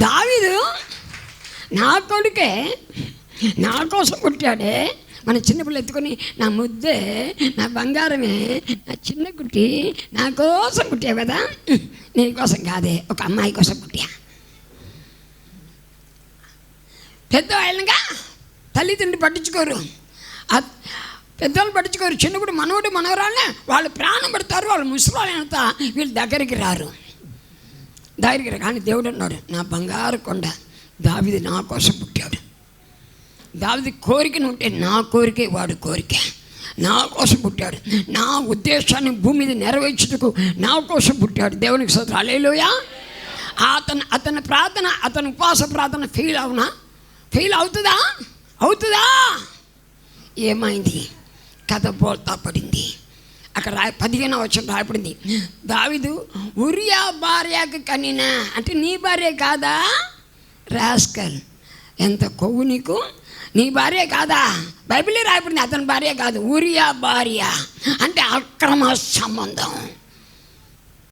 దావీదు నా కొడుకే నా కోసం పుట్టాడే. మన చిన్నపిల్లలు ఎత్తుకొని నా ముద్దే నా బంగారమే నా చిన్న కుట్టి నా కోసం పుట్టావు కదా. నీ కోసం కాదే ఒక అమ్మాయి కోసం పుట్టా. పెద్దవాళ్ళగా తల్లిదండ్రులు పట్టించుకోరు. పెద్దవాళ్ళు పట్టించుకోరు. చిన్నప్పుడు మనవడు మనవరాళ్ళే వాళ్ళు ప్రాణం పెడతారు వాళ్ళు ముసలి వాళ్ళంతా వీళ్ళు దగ్గరికి రారు. దగ్గరికి కానీ దేవుడు అన్నాడు నా బంగారు కొండ దావిది నా కోసం పుట్టాడు. దావిది కోరికను ఉంటే నా కోరికే వాడు కోరిక. నా కోసం పుట్టాడు. నా ఉద్దేశాన్ని భూమి మీద నెరవేర్చుటకు నా కోసం పుట్టాడు. దేవునికి సోదరు అలేలోయా అతను అతని ప్రార్థన అతని ఉపవాస ప్రార్థన ఫెయిల్ అవునా? ఫెయిల్ అవుతుందా? అవుతుందా? ఏమైంది? కథ బోల్తా పడింది అక్కడ రాయ పదిహేనో వచ్చిన రాయబడింది. దావిదు ఉరియా భార్యకు కనినా? అంటే నీ భార్య కాదా? రాస్కల్. ఎంత కొవ్వు నీకు? నీ భార్య కాదా? బైబిలే రాయబడింది అతని భార్య కాదు ఉరియా భార్య. అంటే అక్రమ సంబంధం.